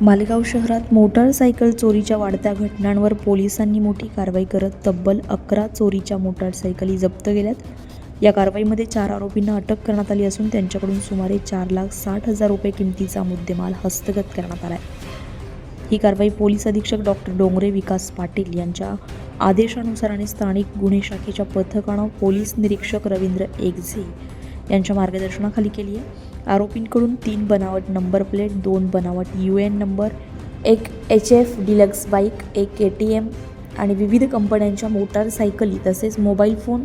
मालेगाव शहरात मोटारसायकल चोरीच्या वाढत्या घटनांवर पोलिसांनी मोठी कारवाई करत तब्बल अकरा चोरीच्या मोटारसायकली जप्त केल्यात. या कारवाईमध्ये चार आरोपींना अटक करण्यात आली असून त्यांच्याकडून सुमारे चार लाख साठ हजार रुपये किमतीचा मुद्देमाल हस्तगत करण्यात आला आहे ही कारवाई पोलीस अधीक्षक डॉक्टर डोंगरे विकास पाटील यांच्या आदेशानुसार आणि स्थानिक गुन्हे शाखेच्या पथकानं पोलीस निरीक्षक रवींद्र एकझे यांच्या मार्गदर्शनाखाली केली आहे. आरोपींकडून तीन बनावट नंबर प्लेट दोन बनावट यू एन नंबर एक एच एफ डिलक्स बाईक एक के टी एम आणि विविध कंपन्यांच्या मोटारसायकली तसेच मोबाईल फोन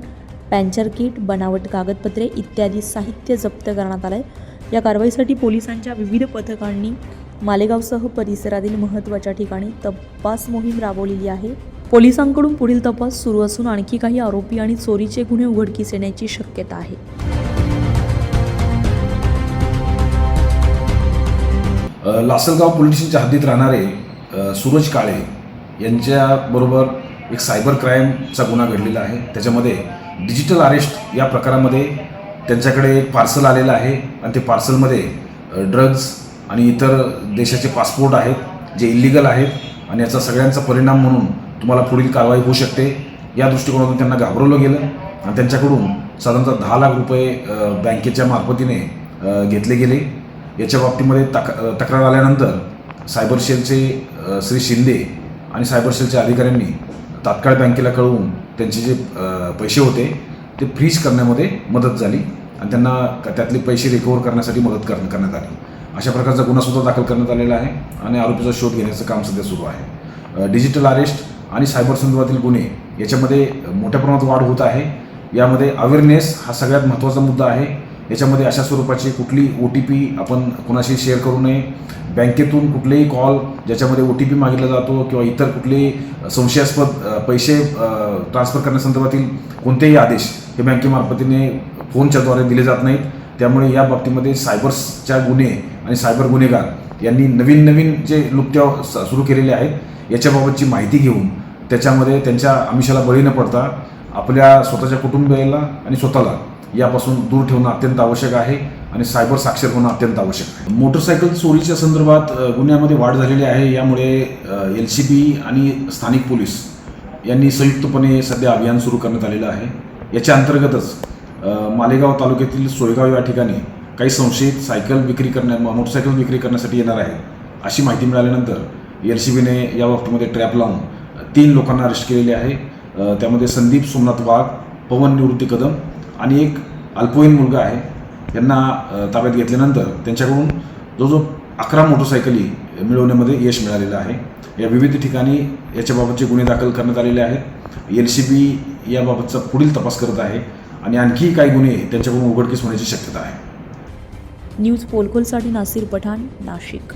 पॅन्चर किट बनावट कागदपत्रे इत्यादी साहित्य जप्त करण्यात आलं आहे या कारवाईसाठी पोलिसांच्या विविध पथकांनी मालेगावसह परिसरातील महत्त्वाच्या ठिकाणी तपास मोहीम राबवलेली आहे. पोलिसांकडून पुढील तपास सुरू असून आणखी काही आरोपी आणि चोरीचे गुन्हे उघडकीस येण्याची शक्यता आहे. लासलगाव पोलीस स्टेशनच्या हद्दीत राहणारे सूरज काळे यांच्याबरोबर एक सायबर क्राईमचा गुन्हा घडलेला आहे. त्याच्यामध्ये डिजिटल अरेस्ट या प्रकारामध्ये त्यांच्याकडे एक पार्सल आलेलं आहे आणि ते पार्सलमध्ये ड्रग्ज आणि इतर देशाचे पासपोर्ट आहेत जे इलिगल आहेत आणि याचा सगळ्यांचा परिणाम म्हणून तुम्हाला पुढील कारवाई होऊ शकते. या दृष्टिकोनातून त्यांना घाबरवलं गेलं आणि त्यांच्याकडून साधारणतः दहा लाख रुपये बँकेच्या मार्फतीने घेतले गेले. याच्या बाबतीमध्ये तक तक्रार आल्यानंतर सायबर सेलचे श्री शिंदे आणि सायबर सेलच्या अधिकाऱ्यांनी तात्काळ बँकेला कळवून त्यांचे जे पैसे होते ते फ्रीज करण्यामध्ये मदत झाली आणि त्यांना त्यातले पैसे रिकवर करण्यासाठी मदत कर करण्यात आली. अशा प्रकारचा गुन्हासुद्धा दाखल करण्यात आलेला आहे आणि आरोपीचा शोध घेण्याचं काम सध्या सुरू आहे. डिजिटल अरेस्ट आणि सायबर संदर्भातील गुन्हे याच्यामध्ये मोठ्या प्रमाणात वाढ होत आहे. यामध्ये अवेअरनेस हा सगळ्यात महत्त्वाचा मुद्दा आहे. याच्यामध्ये अशा स्वरूपाची कुठली ओ टी पी आपण कोणाशी शेअर करू नये. बँकेतून कुठलेही कॉल ज्याच्यामध्ये ओ टी पी मागितला जातो किंवा इतर कुठलेही संशयास्पद पैसे ट्रान्सफर करण्यासंदर्भातील कोणतेही आदेश हे बँकेमार्फतीने फोनच्याद्वारे दिले जात नाहीत. त्यामुळे या बाबतीमध्ये सायबर्सच्या गुन्हे आणि सायबर गुन्हेगार यांनी नवीन नवीन जे लुप्त्या सुरू केलेले आहेत याच्याबाबतची माहिती घेऊन त्याच्यामध्ये त्यांच्या आमिषाला बळी न पडता आपल्या स्वतःच्या कुटुंबियाला आणि स्वतःला यापासून दूर ठेवणं अत्यंत आवश्यक आहे आणि सायबर साक्षर होणं अत्यंत आवश्यक आहे. मोटरसायकल चोरीच्या संदर्भात गुन्ह्यामध्ये वाढ झालेली आहे. यामुळे एल सी बी आणि स्थानिक पोलीस यांनी संयुक्तपणे सध्या अभियान सुरू करण्यात आलेलं आहे. याच्या अंतर्गतच मालेगाव तालुक्यातील सोयगाव या ठिकाणी काही संशयित सायकल विक्री करण्या मोटरसायकल विक्री करण्यासाठी येणार आहे. अशी माहिती मिळाल्यानंतर एल सी बीने या बाबतीमध्ये ट्रॅप लावून तीन लोकांना अरेस्ट केलेले आहे. त्यामध्ये संदीप सोमनाथ वाघ पवन निवृत्ती कदम आणि एक अल्पवयीन मुलगा आहे यांना ताब्यात घेतल्यानंतर त्यांच्याकडून जो जो अकरा मोटरसायकली मिळवण्यामध्ये यश मिळालेलं आहे. या विविध ठिकाणी याच्याबाबतचे गुन्हे दाखल करण्यात आलेले आहेत. एल सी बी याबाबतचा पुढील तपास करत आहे आणि आणखी काही गुन्हे त्यांच्याकडून उघडकीस होण्याची शक्यता आहे. न्यूज पोलखोलसाठी नासिर पठाण नाशिक.